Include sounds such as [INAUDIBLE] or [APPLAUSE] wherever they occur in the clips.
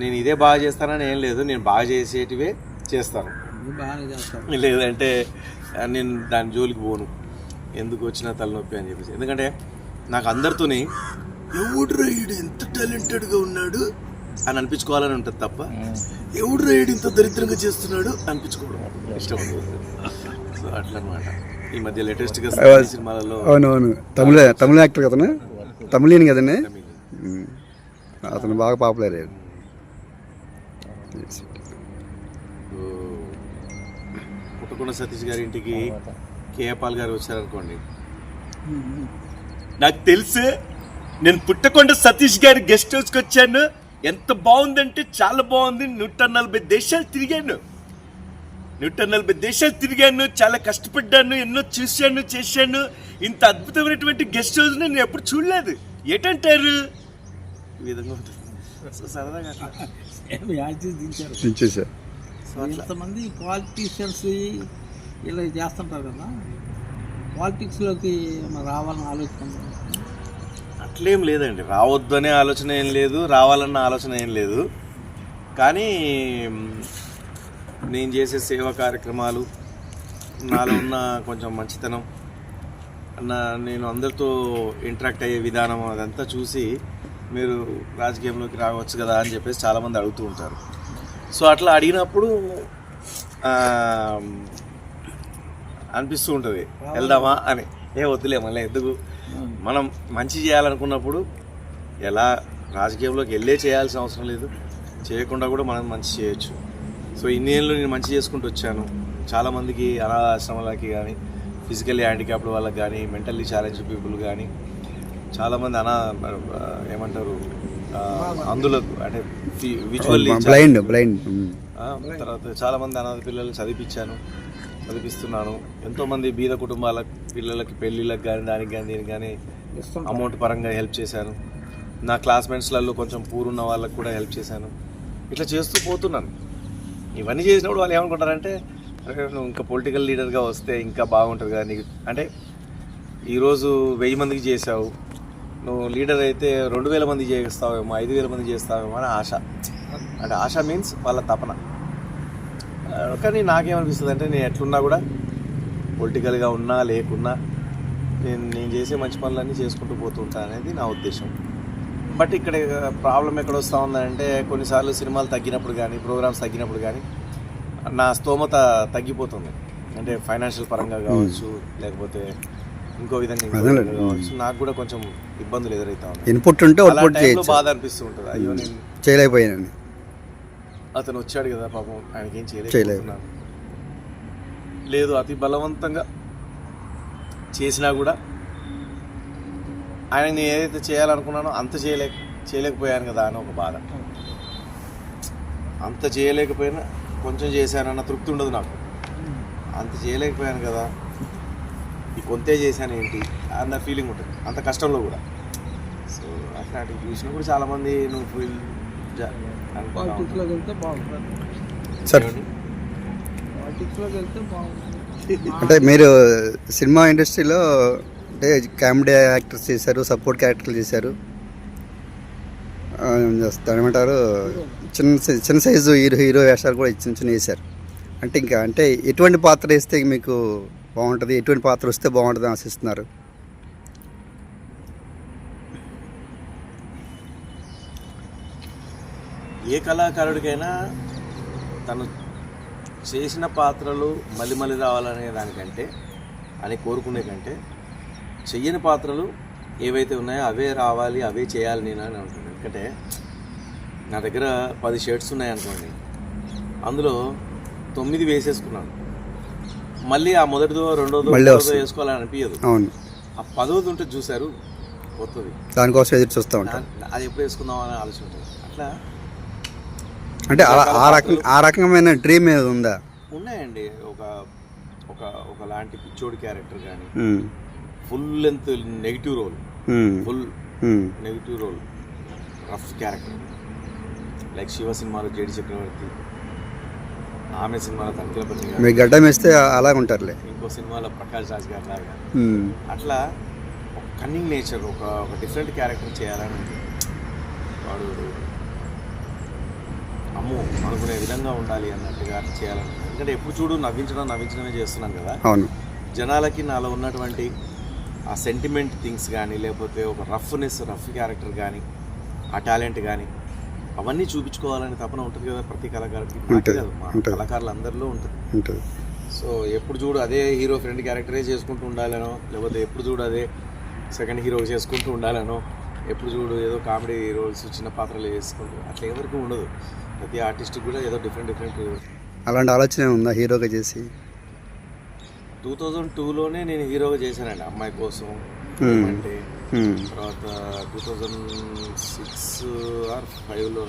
నేను ఇదే బాగా చేస్తానని ఏం లేదు నేను బాగా చేసేటివే చేస్తాను. లేదంటే నేను దాని జోలికి పోను. ఎందుకు వచ్చిన తలనొప్పి అని చెప్పేసి. ఎందుకంటే నాకు అందరితోని ఎవడు రైడ్ ఎంత టాలెంటెడ్గా ఉన్నాడు అని అనిపించుకోవాలని ఉంటుంది తప్ప ఎవడు రైడ్ ఇంత దరిద్రంగా చేస్తున్నాడు అనిపించుకోవడం ఇష్టం ఉండదు సో అట్లా అనమాట ఈ మధ్య లేటెస్ట్గా సినిమాలలో అవునవును. తమిళ తమిళ యాక్టర్ కదనా? తమిళని కదండి. అతను బాగా పాపులర్ అయ్యాడు. పుట్టకొండ సతీష్ గారి ఇంటికి కేపాల్ గారు వచ్చారనుకోండి. నాకు తెలుసు నేను పుట్టకొండ సతీష్ గారి గెస్ట్ హౌస్కి వచ్చాను. ఎంత బాగుందంటే చాలా బాగుంది. నూట నలభై దేశాలు తిరిగాను. నూట నలభై దేశాలు తిరిగాను. చాలా కష్టపడ్డాను. ఎన్నో చూశాను చేశాను. ఇంత అద్భుతమైనటువంటి గెస్ట్ హౌస్ నేను ఎప్పుడు చూడలేదు. ఏంటంటారు? ఈ విధంగా ఉంటుంది. సరదాగా దించారు అట్లా ఇంతమంది పాలిటీషియన్స్ ఇలా చేస్తుంటారు కదా. పాలిటిక్స్లోకి రావాలని ఆలోచన అట్లేం లేదండి. రావద్దు అనే ఆలోచన ఏం లేదు రావాలన్న ఆలోచన ఏం లేదు. కానీ నేను చేసే సేవా కార్యక్రమాలు నాలో ఉన్న కొంచెం మంచితనం నా నేను అందరితో ఇంటరాక్ట్ అయ్యే విధానం అదంతా చూసి మీరు రాజకీయంలోకి రావచ్చు కదా అని చెప్పేసి చాలామంది అడుగుతూ ఉంటారు. సో అట్లా అడిగినప్పుడు అనిపిస్తూ ఉంటుంది. వెళ్దామా అని. ఏ వద్దులే మళ్ళీ ఎందుకు? మనం మంచి చేయాలనుకున్నప్పుడు ఎలా రాజకీయంలోకి వెళ్ళే చేయాల్సిన అవసరం లేదు. చేయకుండా కూడా మనం మంచి చేయొచ్చు. సో ఇన్నేళ్ళు నేను మంచి చేసుకుంటూ వచ్చాను. చాలామందికి అనాథాశ్రమాలకి కానీ ఫిజికల్లీ హ్యాండిక్యాప్డ్ వాళ్ళకి కానీ మెంటల్లీ ఛాలెంజ్ పీపుల్ కానీ చాలామంది అనా ఏమంటారు అందులకు అంటే విజువల్లీ బ్లైండ్ బ్లైండ్ తర్వాత చాలా మంది అనాథ పిల్లల్ని చదివించాను చదివిస్తున్నాను. ఎంతో మంది బీద కుటుంబాల పిల్లలకి పెళ్ళిళ్ళకి కానీ దానికి కానీ దీనికి కానీ అమౌంట్ పరంగా హెల్ప్ చేశాను. నా క్లాస్మేట్స్లలో కొంచెం పూరున్న వాళ్ళకి కూడా హెల్ప్ చేశాను. ఇట్లా చేస్తూ పోతున్నాను. ఇవన్నీ చేసినప్పుడు వాళ్ళు ఏమనుకుంటారంటే "అరే, నువ్వు ఇంకా పొలిటికల్ లీడర్గా వస్తే ఇంకా బాగుంటుంది కదా నీకు. అంటే ఈరోజు వెయ్యి మందికి చేసావు నువ్వు లీడర్ అయితే రెండు వేల మంది చేస్తావేమో ఐదు వేల మంది చేస్తావేమో అని ఆశ. అంటే ఆశ మీన్స్ వాళ్ళ తపన. కానీ నాకేమనిపిస్తుంది అంటే నేను ఎట్లున్నా కూడా పొలిటికల్గా ఉన్నా లేకున్నా నేను నేను చేసే మంచి పనులన్నీ చేసుకుంటూ పోతుంటా అనేది నా ఉద్దేశం. బట్ ఇక్కడ ప్రాబ్లం ఎక్కడ వస్తూ ఉందంటే కొన్నిసార్లు సినిమాలు తగ్గినప్పుడు కానీ ప్రోగ్రామ్స్ తగ్గినప్పుడు కానీ నా స్తోమత తగ్గిపోతుంది. అంటే ఫైనాన్షియల్ పరంగా కావచ్చు లేకపోతే ఇంకో విధంగా నాకు కూడా కొంచెం ఇబ్బందులు ఎదురవుతా ఇన్పుట్ ఉంటే అవుట్పుట్ చేయొచ్చు. బాధ అనిపిస్తూ ఉంటుంది అయ్యో నేను చేయలేకపోయానండి. అతను వచ్చాడు కదా పాపం ఆయనకి ఏం చేయలేదు. లేదు అతి బలవంతంగా చేసినా కూడా ఆయన నేను ఏదైతే చేయాలనుకున్నానో అంత చేయలే చేయలేకపోయాను కదా అని ఒక బాధ. అంత చేయలేకపోయినా కొంచెం చేశానన్న తృప్తి ఉండదు నాకు. అంత చేయలేకపోయాను కదా. ఈ కొంతే చేశాను ఏంటి? అన్న ఫీలింగ్ ఉంటుంది. అంత కష్టంలో కూడా. సో అట్లాంటివి చూసినప్పుడు చాలామంది నువ్వు ఫీల్ అనుకుంటా ఉంటావు. పాలిటిక్స్లోకి వెళ్తే బాగుంటుంది. సార్. పాలిటిక్స్లోకి వెళ్తే బాగుంటుంది. అంటే మీరు సినిమా ఇండస్ట్రీలో అంటే కామెడీ యాక్టర్స్ చేశారు సపోర్ట్ క్యారెక్టర్లు చేశారు. ఏమంటారు? చిన్న చిన్న సైజు హీరో హీరో వేషాలు కూడా చిన్న చిన్న వేశారు. అంటే ఇంకా అంటే ఎటువంటి పాత్ర వేస్తే మీకు బాగుంటుంది. ఎటువంటి పాత్ర వస్తే బాగుంటుంది ఆశిస్తున్నారు. ఏ కళాకారుడికైనా తను చేసిన పాత్రలు మళ్ళీ మళ్ళీ రావాలనే దానికంటే అని కోరుకునే కంటే చెయ్యని పాత్రలు ఏవైతే ఉన్నాయో అవే రావాలి అవే చేయాలి నేను అని అంటున్నాను. ఎందుకంటే నా దగ్గర పది షర్ట్స్ ఉన్నాయి అనుకోండి. అందులో తొమ్మిది వేసేసుకున్నాను. మళ్ళీ ఆ మొదటిదో రెండోదో మళ్ళీ వస్తుంది. వేసుకోవాలని అనిపించదు అవును. ఆ పదోది ఉంటే చూశారు కొత్తది దానికోసం ఎదురు చూస్తూ ఉంటారు దా- అది ఎప్పుడు వేసుకుందాం అని ఆలోచన ఉంటుంది. అట్లా అంటే అలా ఆ రకం ఆ రకమైన డ్రీమ్ ఏది ఉందా? ఉన్నాయండి. ఒక ఒక ఒక లాంటి పిచ్చోడి క్యారెక్టర్ కానీ ఉమ్, full length negative role um, full um, negative role rough character like Shiva సినిమాలో జేడి చక్రవర్తి ఆమె సినిమాలో గారు మీకు గడ్డం వేస్తే అలాగ ఉంటారులే. ఇంకో సినిమాలో ప్రకాష్ రాజ్ గారు లాగా అట్లా ఒక కన్నింగ్ నేచర్ ఒక ఒక డిఫరెంట్ క్యారెక్టర్ చేయాలని. వాడు అమ్మో అనుకునే విధంగా ఉండాలి అన్నట్టుగా చేయాలని. ఎందుకంటే ఎప్పుడు చూడు నవ్వించడం నవ్వించడమే చేస్తున్నాను కదా. అవును. జనాలకి నాలో ఉన్నటువంటి ఆ సెంటిమెంట్ థింగ్స్ కానీ లేకపోతే ఒక రఫ్నెస్ రఫ్ క్యారెక్టర్ కానీ ఆ టాలెంట్ కానీ అవన్నీ చూపించుకోవాలని తపన ఉంటుంది కదా ప్రతి కళాకారుడికి. కళాకారులు అందరిలో ఉంటుంది సో ఎప్పుడు చూడు అదే హీరో ఫ్రెండ్ క్యారెక్టరే చేసుకుంటూ ఉండాలనో లేకపోతే ఎప్పుడు చూడు అదే సెకండ్ హీరో చేసుకుంటూ ఉండాలనో ఎప్పుడు చూడు ఏదో కామెడీ రోల్స్ చిన్న పాత్రలు చేసుకుంటూ అట్లా ఎవరికి ఉండదు ప్రతి ఆర్టిస్ట్కి కూడా ఏదో డిఫరెంట్ డిఫరెంట్ అలాంటి ఆలోచన ఉందా హీరోగా చేసి టూ థౌజండ్ టూలోనే నేను హీరోగా చేశానండి అమ్మాయి కోసం. అంటే. తర్వాత టూ థౌజండ్ సిక్స్ ఆర్ ఫైవ్లో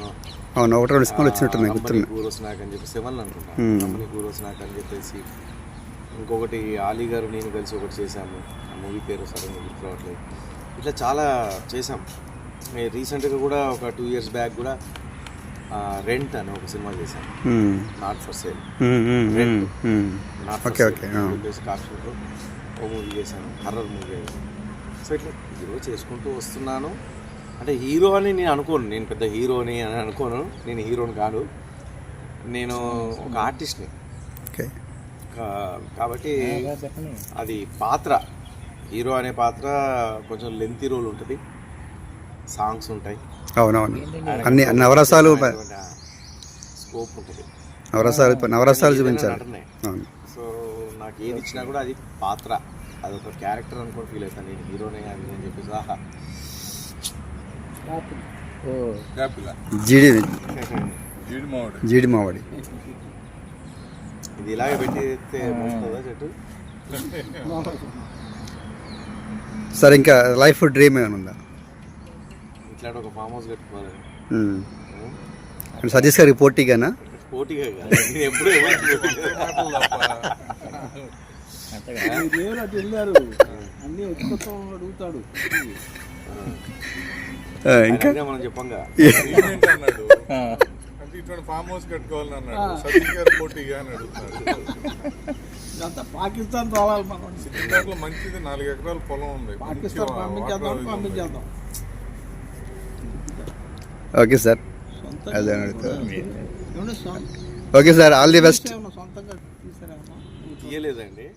అవును ఒకటి రెండు సినిమాలు వచ్చినట్టున్నాయి గుర్తున్నాయి కూరోస్ నాక్ అని చెప్పి సెవెన్ అనుకుంటా. Hmm. కంపెనీ కూరోస్ నాక్ అని చెప్పేసి ఇంకొకటి ఆలీ గారు నేను కలిసి ఒకటి చేశాము. ఆ మూవీ పేరు సడన్గా గుర్తు రావట్లేదు ఇట్లా చాలా నేను రీసెంట్గా కూడా ఒక టూ ఇయర్స్ బ్యాక్ కూడా రెంట్ అని ఒక సినిమా చేశాను ఉమ్. Not for sale um. Not okay, okay, ah. కాశ్మీర్లో ఓ మూవీ చేశాను. హర్రర్ మూవీ సో ఇట్లా హీరో చేసుకుంటూ వస్తున్నాను. అంటే హీరో అని నేను అనుకోను. నేను పెద్ద హీరోని అని అనుకోను. నేను హీరోని కాదు. నేను ఒక ఆర్టిస్ట్ని. కాబట్టి అది పాత్ర. హీరో అనే పాత్ర కొంచెం లెంతీ రోల్ ఉంటుంది. సాంగ్స్ ఉంటాయి. అవునవును. అన్ని నవరసాలు స్కోప్ ఉంటుంది. నవరసాలు నవరసాలు. అవును. సో నాకు ఏది ఇచ్చినా కూడా అది పాత్ర. అదొక క్యారెక్టర్ అనుకొని ఫీల్ అవుతాను నేను హీరోనే అది అని చెప్పేసి ఆహా. జీడి జీడిమావిడి జీడి మావాడి ఇది ఇలాగే పెట్టి ఎత్తే మోస్తుందా చెట్టు? సరే ఇంకా లైఫ్ డ్రీమ్ ఏమైనా ఉందా? ఇట్లాంటి ఒక ఫామ్ హౌస్. అంటే సతీష్ గారికి పోటీగానా? పోటీగా కాదు. ఎప్పుడూ [LAUGHS] [LAUGHS] అటు వెళ్ళారు. అన్నీ ఉత్పత్తం అడుగుతాడు. ఆ, ఇంకా? మనం చెప్పంగా. ఇటువంటి ఫామ్ హౌస్ కట్టుకోవాలని అన్నాడు. సతీష్ గారు పోటీగా అని అడుగుతున్నాడు. ఇదంతా పాకిస్తాన్ రావాలి మనం. మంచిది నాలుగు ఎకరాల పొలం ఉంది. పాకిస్తాన్ పంపించేద్దాం. పంపించేద్దాం. Okay sir. అదే అడుగుతా okay sir all the best. ఏమన్నా సొంతంగా ఇవ్వలేదండి తీయలేదండి.